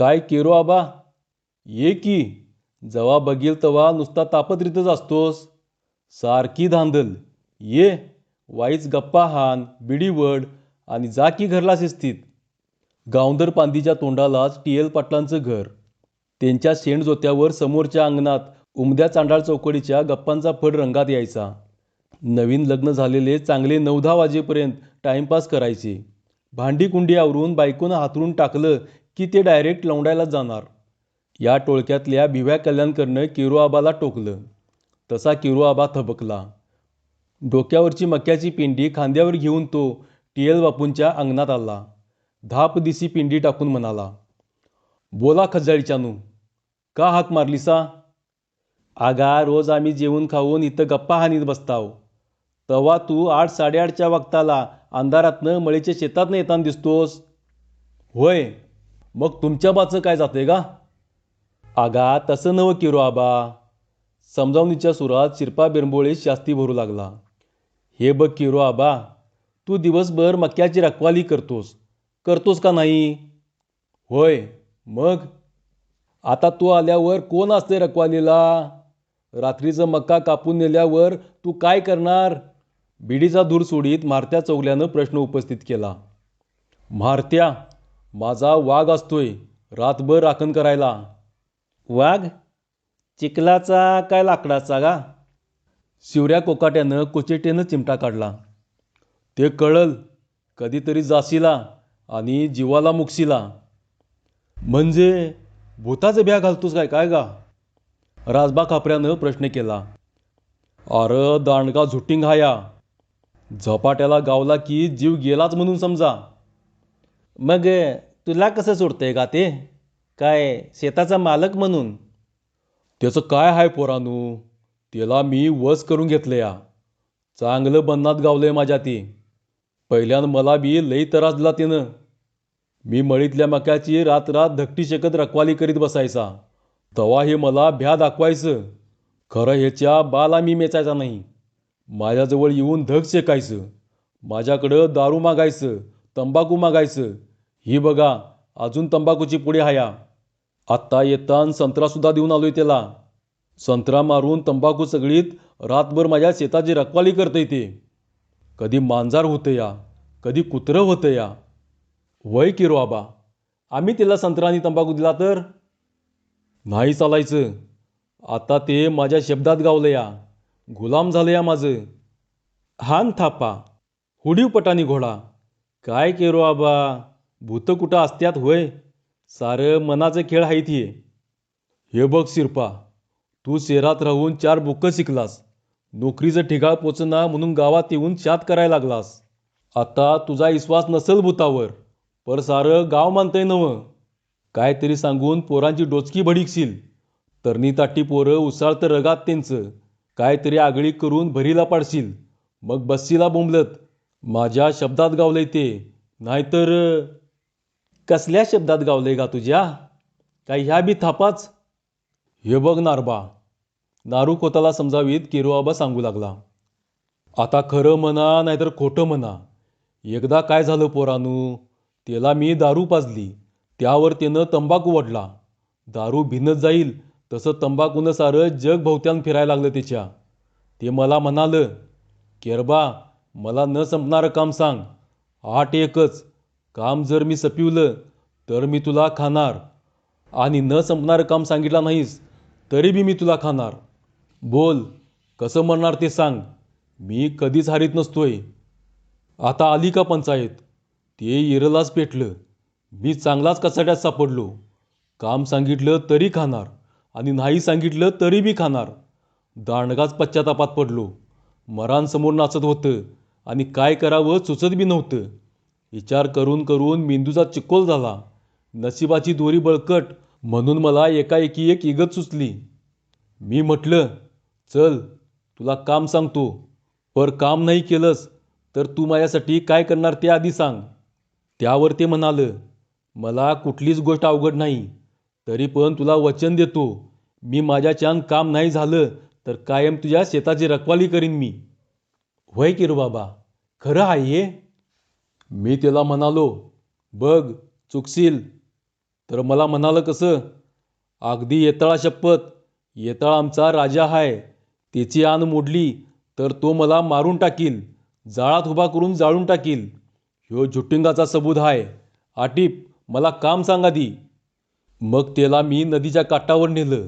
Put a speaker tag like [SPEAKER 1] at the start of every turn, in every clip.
[SPEAKER 1] काय केरो आबा? ये की जवा बघील तवा नुसता तापत्रितच असतोस. सारखी धांदल. ये वाईच गप्पा हान बिडी वड आणि जा की घरला शिस्तीत. गावंदर पांदीच्या तोंडालाच टी एल पाटलांचं घर. त्यांच्या शेणजोत्यावर समोरच्या अंगणात उमद्या चांडाळ चौकडीच्या गप्पांचा फड रंगात यायचा. नवीन लग्न झालेले चांगले नऊ दहा वाजेपर्यंत टाइमपास करायचे. भांडी कुंडी आवरून बायकोनं हातरून टाकलं की ते डायरेक्ट लवंडायला जाणार. या टोळक्यातल्या भिव्या कल्याणकरनं किरुआबाला टोकलं. तसा किरुआबा थबकला. डोक्यावरची मक्याची पिंडी खांद्यावर घेऊन तो टी एल बापूंच्या अंगणात आला. धाप दिसी पिंडी टाकून म्हणाला बोला खजाळीच्यानू का हाक मारलीसा? आगा रोज आम्ही जेवून खाऊन इथं गप्पा हानीत बसताव. तवा तू आठ साडेआठच्या वक्ताला अंधारातनं मळीच्या शेतातनं येताना दिसतोस. होय. मग तुमच्या बाचं काय जाते का आगा तसं नवं किरो आबा. समजावणीच्या सुरात शिरपा बिरंबोळे शास्ती भरू लागला. हे बघ किरो आबा तू दिवसभर मक्याची रखवाली करतोस. करतोस का नाही? होय मग? आता तू आल्यावर कोण असते रखवालीला? रात्रीचं मक्का कापून नेल्यावर तू काय करणार? बिडीचा धूर सोडीत म्हारत्या चौगल्यानं प्रश्न उपस्थित केला. म्हारत्या माझा वाघ असतोय. रातभर राखण करायला. वाघ? चिखलाचा काय लाकडाचा गा? शिवऱ्या कोकाट्यानं कोचेटेनं चिमटा काढला. ते कळल कधीतरी जाशीला आणि जीवाला मुकशीला. म्हणजे भूताचं ब्या घालतोस काय काय गा? राजबा खापऱ्यानं प्रश्न केला. अरे दांडगा झुटिंग हाया. झपाट्याला गावला की जीव गेलाच म्हणून समजा. मग तुला कसं सोडतंय का ते? काय शेताचा मालक म्हणून? त्याचं काय हाय पोरानू? त्याला मी वस करून घेतलं या चांगलं बन्नात गावलंय माझ्या ती. पहिल्यानं मला बी लई त्रास दिला त्यानं मी मळीतल्या मक्याची रात रात धकटी शेकत रखवाली करीत बसायचा. तवा हे मला भ्या दाखवायचं. खरं ह्याच्या बाला मी मेचायचा नाही. माझ्याजवळ येऊन धग शेकायचं. माझ्याकडं दारू मागायचं तंबाखू मागायचं. ही बघा अजून तंबाखूची पुढे हाया आत्ता येतान संत्रासुद्धा देऊन आलोय त्याला. संत्रा मारून तंबाखू सगळीत रातभर माझ्या शेताची रखवाली करतंय ते. कधी मांजार होतं या कधी कुत्रं होतं या. वय किरो आबा आम्ही तिला संत्रा आणि तंबाखू दिला तर? नाही चालायचं. आता ते माझ्या शब्दात गावलं या. गुलाम झालं या माझं. हान थापा हुडीव पटानी घोडा. काय केरो आबा? भूतं कुठं असत्यात होय? सारं मनाचं खेळ आहे ती. हे बघ शिरपा तू शहरात राहून चार बुकं शिकलास. नोकरीचं ठिकाळ पोचना म्हणून गावात येऊन शात करायला लागलास. आता तुझा विश्वास नसेल भूतावर पर सारं गाव मानतंय नवं काहीतरी सांगून पोरांची डोचकी भडीकशील. तरणी ताटी पोरं उसाळतं रगात त्यांचं. काहीतरी आगळी करून भरीला पाडशील. मग बस्सीला बोंबलत. माझ्या शब्दात गावलंय ते. नाहीतर कसल्या शब्दात गावले का तुझ्या? काय ह्या बी थापाच? हे बघ नारबा नारू खोताला समजावीत किरोआबा सांगू लागला. आता खरं म्हणा नाहीतर खोटं म्हणा. एकदा काय झालं पोरानू? त्याला मी दारू पाजली. त्यावर त्यानं तंबाखू वडला दारू भिनत जाईल तसं तंबाखूनं सारं जग भोवत्यान फिरायला लागलं त्याच्या. ते मला म्हणालं केरबा मला न संपणारं काम सांग. आठ एकच काम जर मी सपिवलं तर मी तुला खाणार. आणि न संपणारं काम सांगितलं नाहीस तरी बी मी तुला खाणार. बोल कसं म्हणणार ते सांग. मी कधीच हारीत नसतोय. आता आली का पंचायत? ते इरलाच पेटलं. मी चांगलाच कचाट्यात सापडलो. काम सांगितलं तरी खाणार आणि नाही सांगितलं तरी बी खाणार. दांडगाच पश्चातापात पडलो. मरांसमोर नाचत होतं आणि काय करावं सुचत बी नव्हतं. विचार करून करून मेंदूचा चिकोल झाला. नशिबाची दोरी बळकट म्हणून मला एकाएकी एक इगत सुचली. मी म्हटलं चल तुला काम सांगतो. पर काम नाही केलंस तर तू माझ्यासाठी काय करणार ते आधी सांग. त्यावर ते म्हणालं मला कुठलीच गोष्ट अवघड नाही तरी पण तुला वचन देतो. मी माझ्याच्यान काम नाही झालं तर कायम तुझ्या शेताची रखवाली करीन मी. होय की रे बाबा खरं आहे मी त्याला म्हणालो बघ चुकशील. तर मला म्हणालं कसं? अगदी येताळा शपथ येताळा आमचा राजा हाय त्याची आन मोडली तर तो मला मारून टाकील जाळात उभा करून जाळून टाकील ह्यो झुटिंगाचा सबूत हाय. आटीप मला काम सांगा दी. मग त्याला मी नदीच्या काठावर नेलं.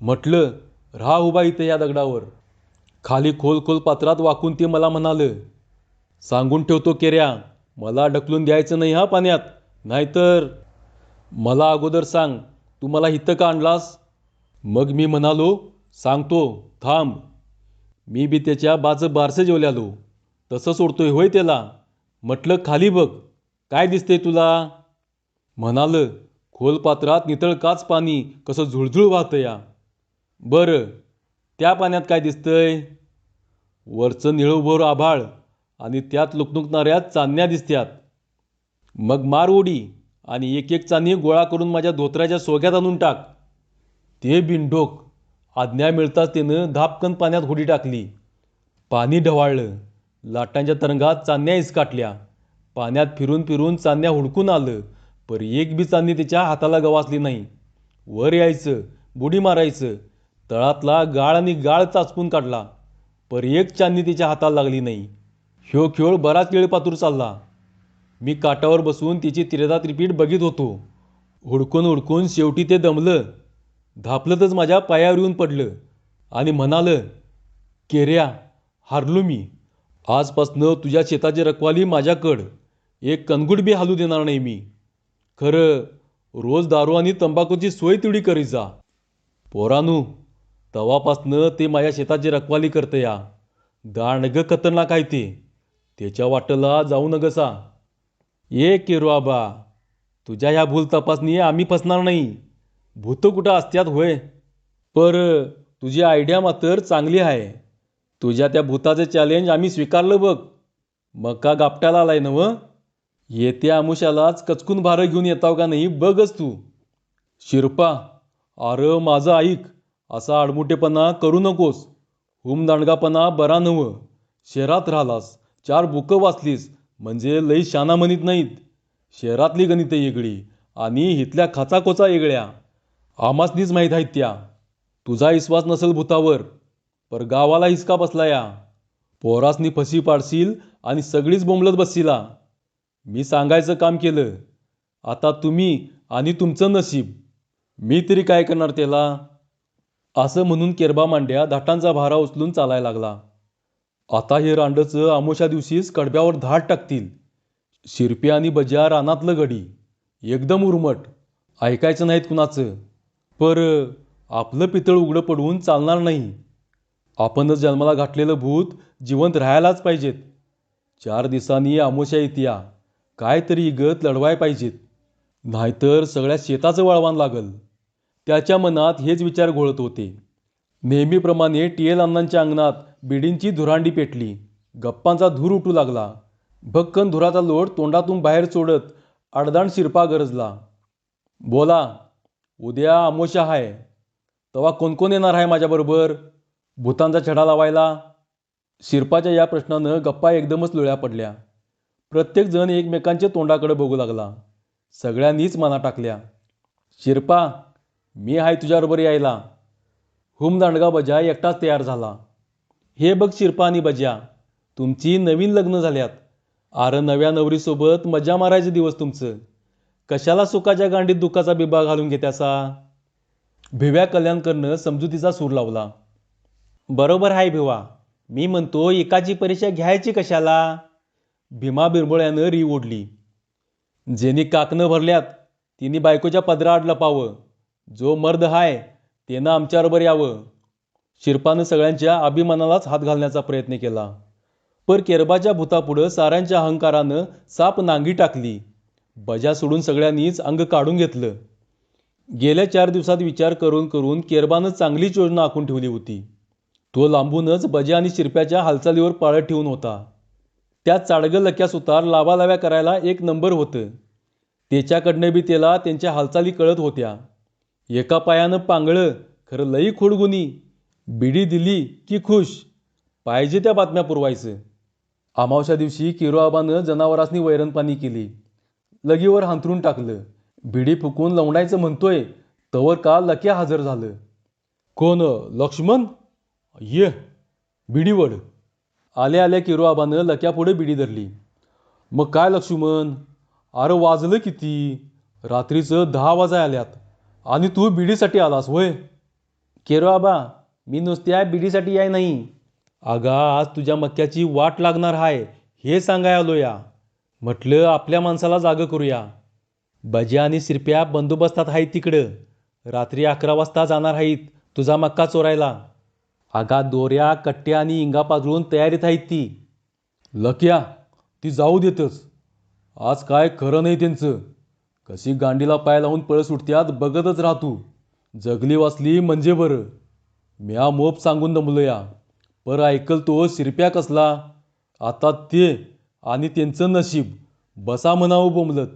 [SPEAKER 1] म्हटलं राहा उभा इथं या दगडावर. खाली खोल खोल पात्रात वाकून ते मला म्हणालं सांगून ठेवतो केऱ्या. मला ढकलून द्यायचं नाही हा पाण्यात. नाहीतर मला अगोदर सांग तू मला इथं का आणलास? मग मी म्हणालो सांगतो थांब. मी बी त्याच्या बाजं बारसं जेवल्यालो. तसं सोडतोय होय त्याला. म्हटलं खाली बघ. काय दिसतंय तुला? म्हणालं खोल पात्रात नितळ काच पाणी कसं झुळझुळ वाहतं या. बरं त्या पाण्यात काय दिसतंय? वरचं निळभोर आभाळ. आणि त्यात लुकलुकणाऱ्या चांदण्या दिसत्यात. मग मार उडी आणि एक एक चांदणी गोळा करून माझ्या धोत्र्याच्या सोग्यात आणून टाक. ते बिनढोक. आज्ञा मिळताच त्यानं धापकन पाण्यात होडी टाकली. पाणी ढवाळलं. लाटांच्या तरंगात चांदण्या इसकाटल्या. पाण्यात फिरून फिरून चांदण्या हुडकून आलं. पर एक बी चांदणी तिच्या हाताला गवासली नाही. वर यायचं. बुडी मारायचं. तळातला गाळ आणि गाळ चाचपून काढला. पर एक चांदणी तिच्या हाताला लागली नाही. ह्यो खेळ बराच वेळ पातूर चालला. मी काठावर बसून तिची तिरदा त्रिपीट बघित होतो. हुडकून हुडकून शेवटी ते दमलं. धापलतच माझ्या पायावर येऊन पडलं आणि म्हणालं केऱ्या हारलो मी. आजपासनं तुझ्या शेताची रखवाली माझ्याकड. एक कणगुट बी हालू देणार नाही मी. खरं रोज दारू आणि तंबाखूची सोय तेवढी करीत जा. पोरानू तवापासनं ते माझ्या शेताची रखवाली करतं या दांडग खतरनाक आहे ते. त्याच्या वाटेला जाऊ नगसा. ये केरू तुझ्या ह्या भूल तपासणी आम्ही फसणार नाही. भूत कुठं असत्यात होय? पर तुझी आयडिया मात्र चांगली आहे. तुझ्या त्या भूताचं चॅलेंज आम्ही स्वीकारलं बघ. मग का गापट्याला आलाय नव. येत्या आमुष्यालाच कचकून भारं घेऊन येताव का नाही बघच तू. शिरपा अरे माझं ऐक असा आडमुठेपणा करू नकोस. हुमदांडगापणा बरा नवं. शहरात राहिलास. चार बुकं वाचलीस म्हणजे लई शाना म्हणत नाहीत. शहरातली गणितं येगळी आणि इथल्या खाचाकोचा येगळ्या. आमासनीच माहीत आहेत त्या. तुझा विश्वास नसेल भूतावर पर गावाला हिसका बसला या पोरासनी फशी पाडशील आणि सगळीच बोंबलत बसशीला. मी सांगायचं काम केलं. आता तुम्ही आणि तुमचं नशीब. मी तरी काय करणार त्याला? असं म्हणून केरबा मांड्या धाटांचा भारा उचलून चालायला लागला. आता हे रांडचं आमोशा दिवशीच कडब्यावर धाड टाकतील. शिरपी आणि बजिया रानातलं गडी. एकदम उर्मट. ऐकायचं नाहीत कुणाचं. पर आपलं पितळ उघडं पडवून चालणार नाही. आपणच जन्माला घातलेलं भूत जिवंत राहायलाच पाहिजेत. चार दिवसांनी आमोशा येत्या. काहीतरी इगत लढवाय पाहिजेत. नाहीतर सगळ्या शेताचं वळवान लागल. त्याच्या मनात हेच विचार घोळत होते. नेहमीप्रमाणे टी एल अण्णांच्या अंगणात बिडींची धुरांडी पेटली. गप्पांचा धूर उठू लागला. भक्कन धुराचा लोट तोंडातून बाहेर सोडत अडदाण शिरपा गरजला. बोला उद्या आमोशा आहे तवा कोण कोण येणार आहे माझ्याबरोबर? भूतांचा छडा लावायला? शिरपाच्या या प्रश्नानं गप्पा एकदमच लोळ्या पडल्या. प्रत्येकजण एकमेकांच्या तोंडाकडे बघू लागला. सगळ्यांनीच मना टाकल्या. शिरपा मी आहे तुझ्याबरोबर यायला. हुम दांडगा बजाय एकटाच तयार झाला. हे बघ शिरपानी आणि बजा तुमची नवीन लग्न झाल्यात. आर नव्या नवरीसोबत मजा मारायचे दिवस तुमचं. कशाला सुखाच्या गांडीत दुःखाचा बिबा घालून घेत्यासा? भिव्या कल्याणकरनं समजुतीचा सूर लावला. बरोबर आहे भिवा. मी म्हणतो एकाची परीक्षा घ्यायची कशाला? भीमा बिरबोळ्यानं री ओढली. जेनी काकणं भरल्यात तिने बायकोच्या पदराआड लपावं. जो मर्द हाय त्यानं आमच्याबरोबर यावं. शिरपानं सगळ्यांच्या अभिमानालाच हात घालण्याचा प्रयत्न केला. पर केरबाच्या भूतापुढं साऱ्यांच्या अहंकारानं साप नांगी टाकली. बजा सोडून सगळ्यांनीच अंग काढून घेतलं. गेल्या चार दिवसात विचार करून करून केरबानं चांगलीच योजना आखून ठेवली होती. तो लांबूनच बजा आणि शिरप्याच्या हालचालीवर पाळत ठेवून होता. त्या चाडगं लक्यास उतार लावालाव्या करायला एक नंबर होतं. त्याच्याकडनं बी त्याला त्यांच्या हालचाली कळत होत्या. एका पायानं पांगळं खरं लई खोडगुनी बिडी दिली की खुश? पाहिजे त्या बातम्या पुरवायचं. अमावश्या दिवशी किरोआबानं जनावरांनी वैरणपाणी केली. लगीवर हांतरून टाकलं. बिडी फुकून लवणायचं म्हणतोय तवर का लक्या हजर झालं. कोण लक्ष्मण? ये बिडी वड आल्या आल्या किरो लक्यापुढे बिडी धरली. मग काय लक्ष्मण? अरे वाजलं किती? रात्रीचं दहा वाजाय आल्यात. आणि तू बिडीसाठी आलास होय? केरोआबा मी नुसत्या बिडीसाठी याय नाही. अगा आज तुझ्या मक्याची वाट लागणार हाय हे सांगाय आलो या म्हटलं आपल्या माणसाला जागं करूया. बज्या आणि शिरप्या बंदोबस्तात आहेत तिकडं. रात्री अकरा वाजता जाणार आहेत तुझा मक्का चोरायला. अगा दोऱ्या कट्ट्या आणि इंगा पाजळून तयारीत आहेत ती. लक्या ती जाऊ देतच. आज काय खरं नाही त्यांचं. कशी गांडीला पाय लावून पळ सुटत्यात बघतच राहतो जगली वाचली म्हणजे बरं. म्या मोप सांगून दमलो या पर ऐकल तो शिरप्या कसला? आता ते आणि त्यांचं नशीब बसा म्हणावं बोंबलत.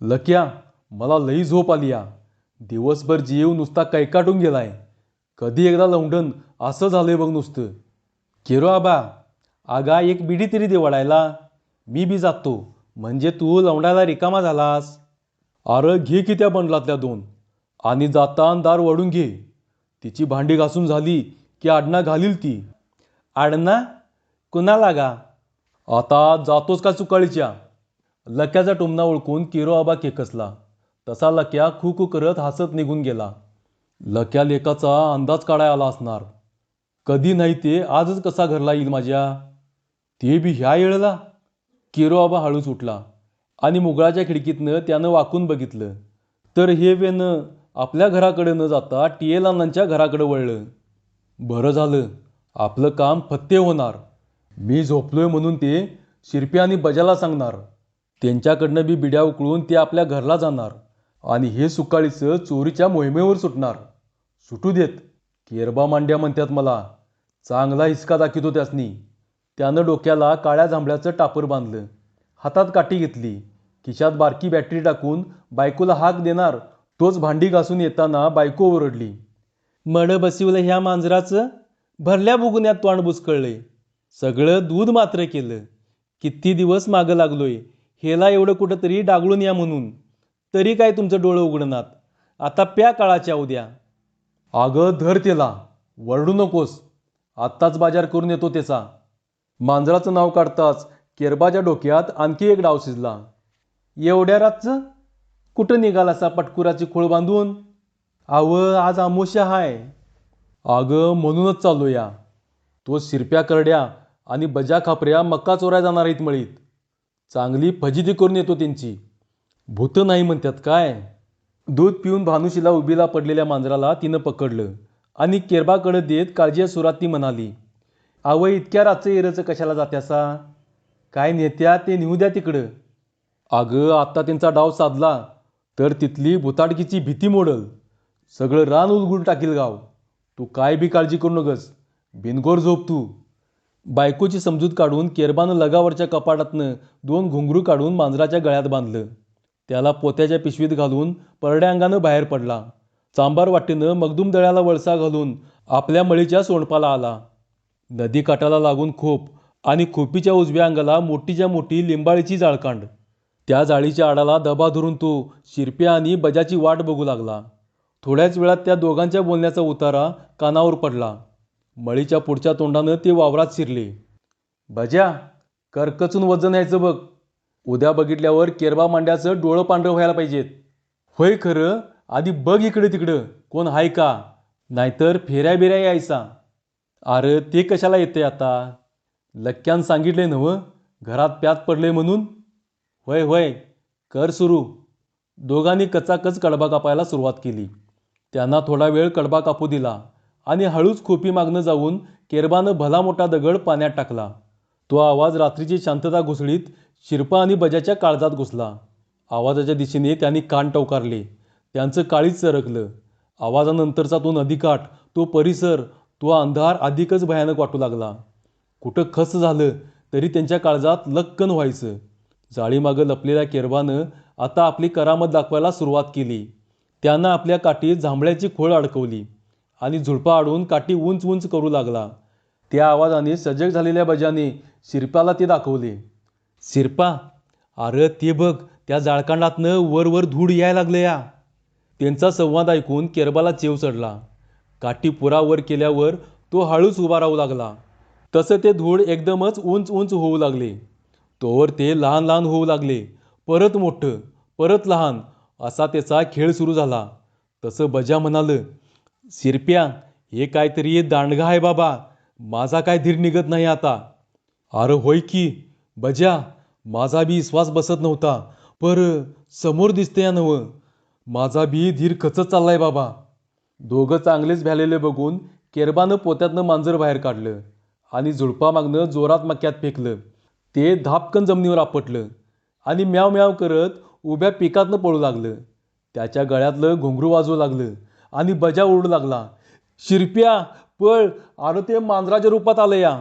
[SPEAKER 1] लक्या मला लई झोप आली या दिवसभर जीव नुसता कैकाटून गेलाय. कधी एकदा लवंडन असं झालंय बघ नुसतं. केरो आबा आगा एक बिडी तरी देवाडायला मी बी जातो. म्हणजे तू लवंडायला रिकामा झालास? अरे घे की त्या बंडलातल्या दोन. आणि जातान दार वडून घे. तिची भांडी घासून झाली की आडना घालील ती. आडना? कुणाला गा? आता जातोस का चुकाळीच्या? लक्याचा टुमना ओळखून किरो आबा केकसला. तसा लक्या खू खू करत हसत निघून गेला. लक्या लेकाचा अंदाज काढाय आला असणार. कधी नाही ते आजच कसा घरला येईल माझ्या? ते बी ह्या येळला? किरो आबा हळूच उठला आणि मुगळाच्या खिडकीतनं त्यानं वाकून बघितलं. तर हे वेनं आपल्या घराकडे न जाता टी एलानांच्या घराकडे वळलं. बरं झालं. आपलं काम फत्ते होणार. मी झोपलोय म्हणून ते शिरपी आणि बजाला सांगणार. त्यांच्याकडनं बी बिड्या उकळून ते आपल्या घरला जाणार. आणि हे सुकाळीचं चोरीच्या मोहिमेवर सुटणार. सुटू देत. केरबा मांड्या म्हणतात मला. चांगला हिसका दाखितो त्यासनी. त्यानं डोक्याला काळ्या जांभळ्याचं टापर बांधलं. हातात काठी घेतली. खिशात बारकी बॅटरी टाकून बायकोला हाक देणार. तोच भांडी घासून येताना बायको ओरडली मड बसिवलं ह्या मांजराचं? भरल्या बुगण्यात तोंड बुचकळले सगळं दूध मात्र केलं. किती दिवस मागं लागलोय. हेला एवढं कुठं तरी डागळून या म्हणून. तरी काय तुमचं डोळं उघडणार आता प्या काळाच्या उद्या. अगं धर त्याला. वरडू नकोस. आत्ताच बाजार करून येतो त्याचा. मांजराचं नाव काढताच केरबाच्या डोक्यात आणखी एक डाव शिजला. एवढ्या रातचं? कुठं निघाला असा पटकुराची खोळ बांधून? आव आज आमोशा हाय. अगं म्हणूनच चालूया तो शिरप्या करड्या आणि बजा खापऱ्या मक्का चोराय जाणार आहेत मळीत. चांगली फजिती करून येतो त्यांची. भूतं नाही म्हणतात काय? दूध पिऊन भानुशीला उभीला पडलेल्या मांजराला तिनं पकडलं आणि केरबाकडे देत काळजी सुरात ती म्हणाली आव इतक्या रातचं एरचं कशाला जात्यासा? काय नेत्या ते नेऊ द्या तिकडं. अगं आत्ता त्यांचा डाव साधला. तर तिथली भुताडकीची भीती मोडल. सगळं रान उलगडून टाकील गाव. तू काय बी काळजी करू नकस बिनगोर झोप तू. बायकोची समजूत काढून केरबानं लगावरच्या कपाटातनं दोन घुंगरू काढून मांजराच्या गळ्यात बांधलं. त्याला पोत्याच्या पिशवीत घालून परड्या अंगानं बाहेर पडला. चांबार वाटेनं मगदूम दळ्याला वळसा घालून आपल्या मळीच्या सोंडपाला आला. नदी काठाला लागून खोप आणि खोपीच्या उजव्या अंगाला मोठीच्या मोठी लिंबाळीची जाळकांड. त्या जाळीच्या आडाला दबा धरून तो शिरप्या आणि बजाची वाट बघू लागला. थोड्याच वेळात त्या दोघांच्या बोलण्याचा उतारा कानावर पडला. मळीच्या पुढच्या तोंडानं ते वावरात शिरले. भज्या करकचून वजन यायचं बघ. उद्या बघितल्यावर केरबा मांड्याचं डोळं पांढरं व्हायला पाहिजेत. होय खरं? आधी बघ इकडे तिकडं. कोण हाय का? नाहीतर फेऱ्या बिऱ्या यायचा. अरे ते कशाला येते आता? लक्क्यान सांगितले नवं घरात प्यात पडले म्हणून होय होय कर सुरू. दोघांनी कचाकच कडबा कापायला सुरुवात केली. त्यांना थोडा वेळ कडबा कापू दिला आणि हळूच खोपी मागणं जाऊन केरबानं भला मोठा दगड पाण्यात टाकला. तो आवाज रात्रीची शांतता घुसळीत शिरपा आणि बजाच्या काळजात घुसला. आवाजाच्या दिशेने त्यांनी कान टवकारले. त्यांचं काळीच सरकलं. आवाजानंतरचा तो नदीकाठ तो परिसर तो अंधार अधिकच भयानक वाटू लागला. कुठं खस झालं तरी त्यांच्या काळजात लक्कन व्हायचं. जाळीमागं लपलेल्या केरबानं आता आपली करामत दाखवायला सुरुवात केली. त्यानं आपल्या काठीत जांभळ्याची खोळ अडकवली आणि झुडपा आडून काठी उंच उंच करू लागला. त्या आवाजाने सजग झालेल्या बजाने शिरपाला ते दाखवले. शिरपा अरे ते बघ त्या जाळकांडातनं वरवर धूड धूळ यायला लागलं या त्यांचा संवाद ऐकून केरबाला चेव चढला. काठी पुरावर केल्यावर तो हळूच उभा राहू लागला. तसं ते धूळ एकदमच उंच उंच होऊ लागले. तोवर ते लहान लहान होऊ लागले. परत मोठं परत लहान असा त्याचा खेळ सुरू झाला. तसं बजा म्हणालं सिरप्या हे काहीतरी दांडगा आहे बाबा. माझा काय धीर निघत नाही आता. अरे होय की बजा माझा बी विश्वास बसत नव्हता. पर समोर दिसते या नवं. माझा बी धीर खचत चाललाय बाबा. दोघं चांगलेच भ्यालेले बघून केरबानं पोत्यातनं मांजर बाहेर काढलं आणि झुडपा मागणं जोरात मक्यात फेकलं. ते धापकन जमिनीवर आपटलं आणि म्याव म्याव करत उभ्या पिकातनं पळू लागलं. त्याच्या गळ्यातलं घुंगरू वाजवू लागलं आणि बजा ओरडू लागला शिरप्या पळ आरं ते मांजराच्या रूपात आलं या.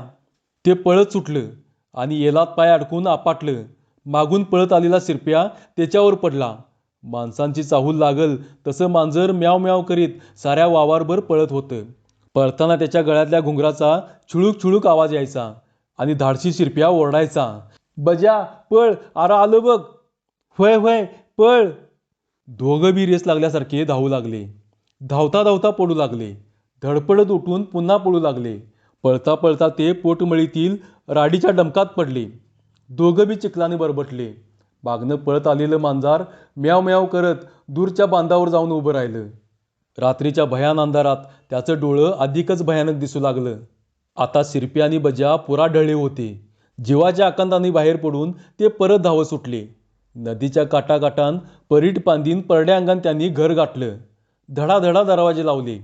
[SPEAKER 1] ते पळत सुटलं आणि येलात पाय अडकून आपटलं. मागून पळत आलेला शिरप्या त्याच्यावर पडला. माणसांची चाहूल लागल तसं मांजर म्याव म्याव करीत साऱ्या वावारभर पळत होतं. पळताना त्याच्या गळ्यातल्या घुंगराचा छुळूक छुळूक आवाज यायचा. आणि धाडशी शिरप्या ओरडायचा बजा पळ अरे आलं बघ. होय होय पळ. दोघं बी रेस लागल्यासारखे धावू लागले. धावता धावता पडू लागले. धडपडत उठून पुन्हा पळू लागले. पळता पळता ते पोटमळीतील राडीच्या डमकात पडले. दोघं बी चिखलाने बरबटले. मागनं पळत आलेलं मांजार म्याव म्याव करत दूरच्या बांधावर जाऊन उभं राहिलं. रात्रीच्या भयान अंधारात त्याचं डोळं अधिकच भयानक दिसू लागलं. आता सिरपी आणि बजा पुरा ढळले होते. जीवाच्या आकांताने बाहेर पडून ते परत धावत सुटले. नदीच्या काटाकाटान परीट पांदीन परड्या अंगान त्यांनी घर गाठलं. धडाधडा दरवाजे लावले.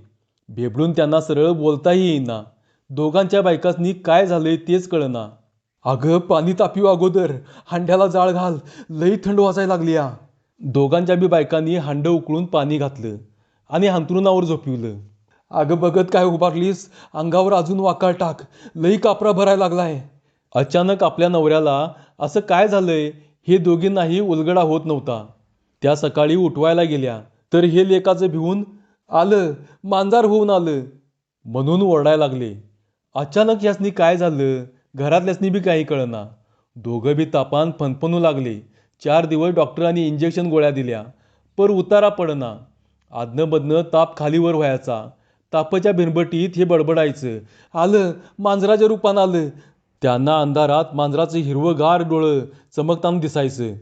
[SPEAKER 1] भेबडून त्यांना सरळ बोलताही येईना. दोघांच्या बायकासनी काय झालंय तेच कळना. अगं पाणी तापिव अगोदर. हांड्याला जाळ घाल. लई थंड वाजायला लागली या दोघांच्या बी बायकांनी हांडं उकळून पाणी घातलं आणि हांतरुणावर झोपिवलं. अगं बघत काय उभारलीस? अंगावर अजून वाकाळ टाक. लई कापरा भरायला लागलाय. अचानक आपल्या नवऱ्याला असं काय झालंय? हे दोघींनाही उलगडा होत नव्हता. त्या सकाळी उठवायला गेल्या. तर हे लेकाचं भिवून आलं. मांजार होऊन आलं. म्हणून ओरडायला लागले. अचानक यासनी काय झालं? घरातल्यासनी बी काही कळना. दोघं बी तापान फनफनू लागले. चार दिवस डॉक्टरांनी इंजेक्शन गोळ्या दिल्या. पर उतारा पडना. आदनं बदनं ताप खालीवर व्हायचा. तापाच्या भिरबटीत हे बडबडायचं. आलं मांजराच्या रूपानं आलं. त्यांना अंधारात मांजराचं हिरवंगार डोळं चमकताना दिसायचं.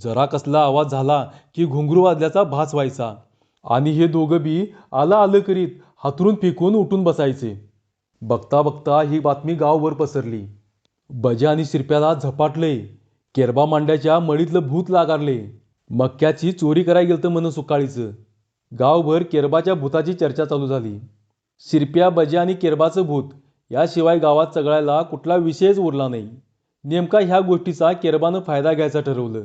[SPEAKER 1] जरा कसला आवाज झाला की घुंगरू वाजल्याचा भास व्हायचा. आणि हे दोघं बी आलं आलं करीत हातरून फेकून उठून बसायचे. बघता बघता ही बातमी गावभर पसरली. बजे आणि शिरप्याला झपाटले. केरबा मांड्याच्या मळीतलं भूत लागारले. मक्याची चोरी करायला गेलतं म्हणून सुकाळीचं. गावभर केरबाच्या भूताची चर्चा चालू झाली. शिरप्या बजे आणि केरबाचं भूत याशिवाय गावात चगळायला कुठला विषयच उरला नाही. नेमका ह्या गोष्टीचा केरबानं फायदा घ्यायचा ठरवलं.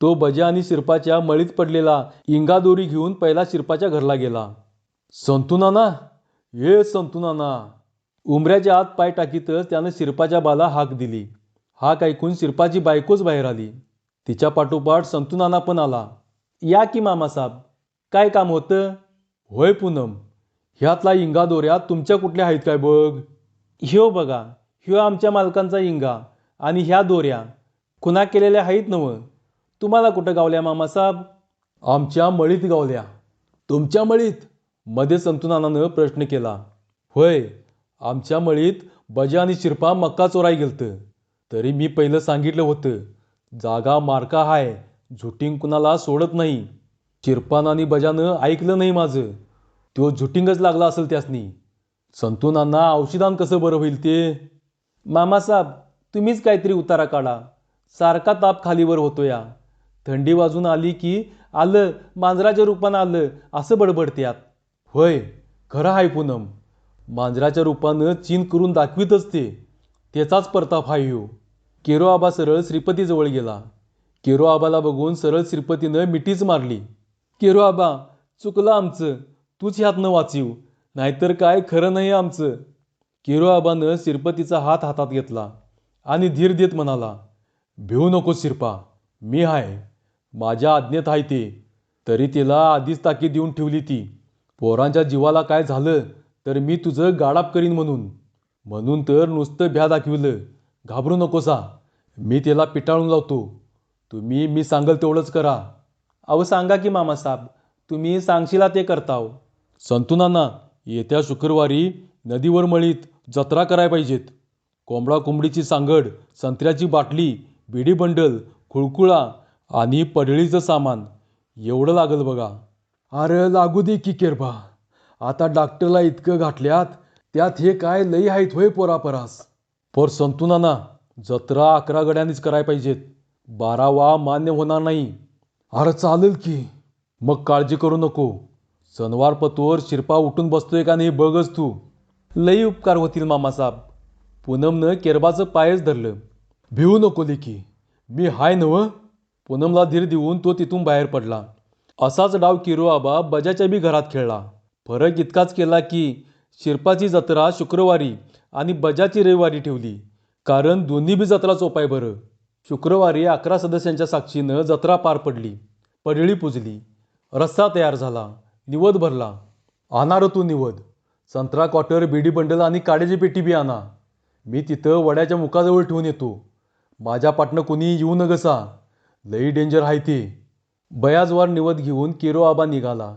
[SPEAKER 1] तो बजे आणि शिरपाच्या मळीत पडलेला इंगा दोरी घेऊन पहिला शिरपाच्या घरला गेला. संतुनाना ये संतुनाना उमऱ्याच्या आत पाय टाकीतच त्यानं शिरपाच्या बाला हाक दिली. हाक ऐकून शिरपाची बायकोच बाहेर आली. तिच्या पाठोपाठ संतुनाना पण आला. या की मामासाहेब काय काम होतं? होय पूनम ह्यातला इंगा दोऱ्या तुमच्या कुठल्या आहेत काय बघ? ह्यो बघा ह्यो आमच्या मालकांचा इंगा आणि ह्या दोऱ्या. कुणा केलेल्या आहेत नवं तुम्हाला कुठं गावल्या मामासाहेब आमच्या मळीत गावल्या. तुमच्या मळीत? मध्ये संतुनानानं प्रश्न केला. होय आमच्या मळीत बजा आणि शिरपा मक्का चोराय गेलतं. तरी मी पहिलं सांगितलं होतं जागा मार्का हाय झुटिंग कुणाला सोडत नाही. शिरपान आणि बजानं ऐकलं नाही माझं. तो झुटिंगच लागला असेल त्यासनी. संतुनांना औषधान कसं बरं होईल ते? मामासाहेब तुम्हीच काहीतरी उतारा काढा. सारखा ताप खालीवर होतो या थंडी वाजून आली की आलं मांजराच्या रूपानं आलं असं बडबडत्यात होय खरं आहे पूनम. मांजराच्या रूपानं चीन करून दाखवीतच ते. त्याचाच परताप हाय ह्यो. केरो आबा सरळ श्रीपतीजवळ गेला. केरो आबाला बघून सरळ श्रीपतीनं मिठीच मारली. केरो आबा चुकलं आमचं. तूच ह्यातनं वाचीव. नाहीतर काय खरं नाही आमचं. केरो आबानं सिरपतीचा हात हातात घेतला आणि धीर देत म्हणाला भिवू नको शिरपा मी हाय. माझ्या आज्ञेत आहे ते. तरी तिला आधीच ताकीद देऊन ठेवली ती. पोरांच्या जीवाला काय झालं तर मी तुझं गाडाप करीन म्हणून. म्हणून तर नुसतं भ्या दाखविलं. घाबरू नकोसा. मी तिला पिटाळून लावतो. तुम्ही मी सांगल तेवढंच करा. अहो सांगा की मामासाहेब तुम्ही सांगशिला ते करताव. संतुनाना येत्या शुक्रवारी नदीवर मळीत जत्रा कराय पाहिजेत. कोंबडा कोंबडीची सांगड संत्र्याची बाटली बिडी बंडल खुळकुळा आणि पडळीचं सामान एवढं लागल बघा. अरे लागू दे की केरबा. आता डॉक्टरला इतकं घातल्यात त्यात हे काय लई आहेत होय पोरापरास. पर संतुनाना जत्रा अकरा गड्यांनीच कराय पाहिजेत. बारावा मान्य होणार नाही. अरे चालेल की. मग काळजी करू नको. सणवार पतोर शिरपा उठून बसतोय का नाही बघच तू. लई उपकार होतील मामासाहेब पूनमनं केरबाचं पायच धरलं. भिवू नको लेखी मी हाय नव पूनमला धीर देऊन तो तिथून बाहेर पडला. असाच डाव किरो आबा बजाच्या बी घरात खेळला. फरक इतकाच केला की शिरपाची जत्रा शुक्रवारी आणि बजाची रविवारी ठेवली. कारण दोन्ही बी जत्रा चोपाय बरं. शुक्रवारी अकरा सदस्यांच्या साक्षीनं जत्रा पार पडली. पडळी पुजली. रस्सा तयार झाला. निवद भरला. आणा तू निवद. संत्रा क्वार्टर बीडी बंडल आणि काड्याची पेटी बी आणा. मी तिथं वड्याच्या मुखाजवळ ठेवून येतो. माझ्या पाटणं कुणी येऊ न गसा. लई डेंजर आहे ते. बयाजवार निवद घेऊन किरो आबा निघाला.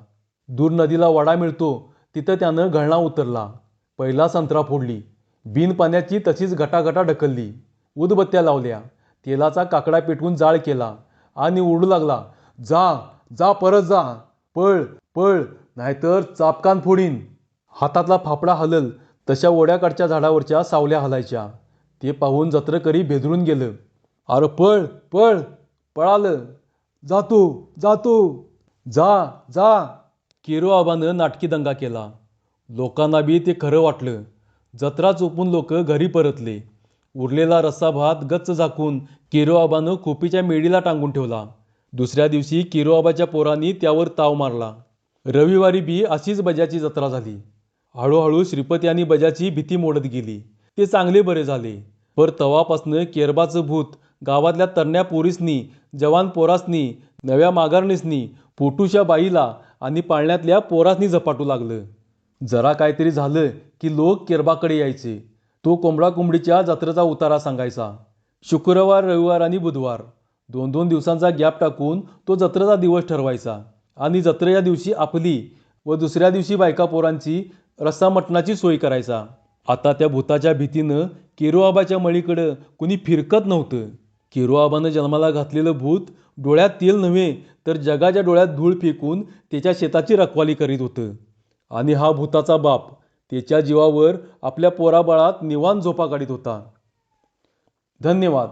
[SPEAKER 1] दूर नदीला वडा मिळतो. तिथं त्यानं घळणा उतरला. पहिला संत्रा फोडली. बिन पाण्याची तशीच घटाघटा ढकलली. उदबत्त्या लावल्या. तेलाचा काकडा पेटवून जाळ केला आणि ओरडू लागला जा जा परत जा पळ पळ नाहीतर चापकान फोडीन. हातातला फाफडा हलल तशा ओढ्याकडच्या झाडावरच्या सावल्या हलायच्या. ते पाहून जत्रकरी भेदरून गेलं. अरे पळ पळ पळालं. जातो जातो जा जा केरो आबानं नाटकी दंगा केला. लोकांना बी ते खरं वाटलं. जत्रा चोपून लोक घरी परतले. उरलेला रस्सा भात गच्च झाकून किरोआबानं खोपीच्या मेडीला टांगून ठेवला. दुसऱ्या दिवशी किरोआबाच्या पोरांनी त्यावर ताव मारला. रविवारी बी अशीच बजाची जत्रा झाली. हळूहळू श्रीपती आणि बजाची भीती मोडत गेली. ते चांगले बरे झाले. पर तवापासनं केरबाचं भूत गावातल्या तरण्या पोरीसनी जवान पोरासनी नव्या माघारणीसनी पोटूच्या बाईला आणि पाळण्यातल्या पोरासनी झपाटू लागलं. जरा काहीतरी झालं की लोक केरबाकडे यायचे. तो कोंबडा कोंबडीच्या जत्रेचा उतारा सांगायचा. शुक्रवार रविवार आणि बुधवार. दोन दोन दिवसांचा गॅप टाकून तो जत्रेचा दिवस ठरवायचा. आणि जत्रेच्या दिवशी आपली व दुसऱ्या दिवशी बायका पोरांची रस्सा मटणाची सोय करायचा. आता त्या भूताच्या भीतीनं किरोआबाच्या मळीकडं कुणी फिरकत नव्हतं. किरोआबानं जन्माला घातलेलं भूत डोळ्यात तेल नव्हे तर जगाच्या डोळ्यात धूळ फेकून त्याच्या शेताची रखवाली करीत होतं. आणि हा भूताचा बाप त्याच्या जीवावर आपल्या पोराबाळात निवांत झोपा काढीत होता. धन्यवाद.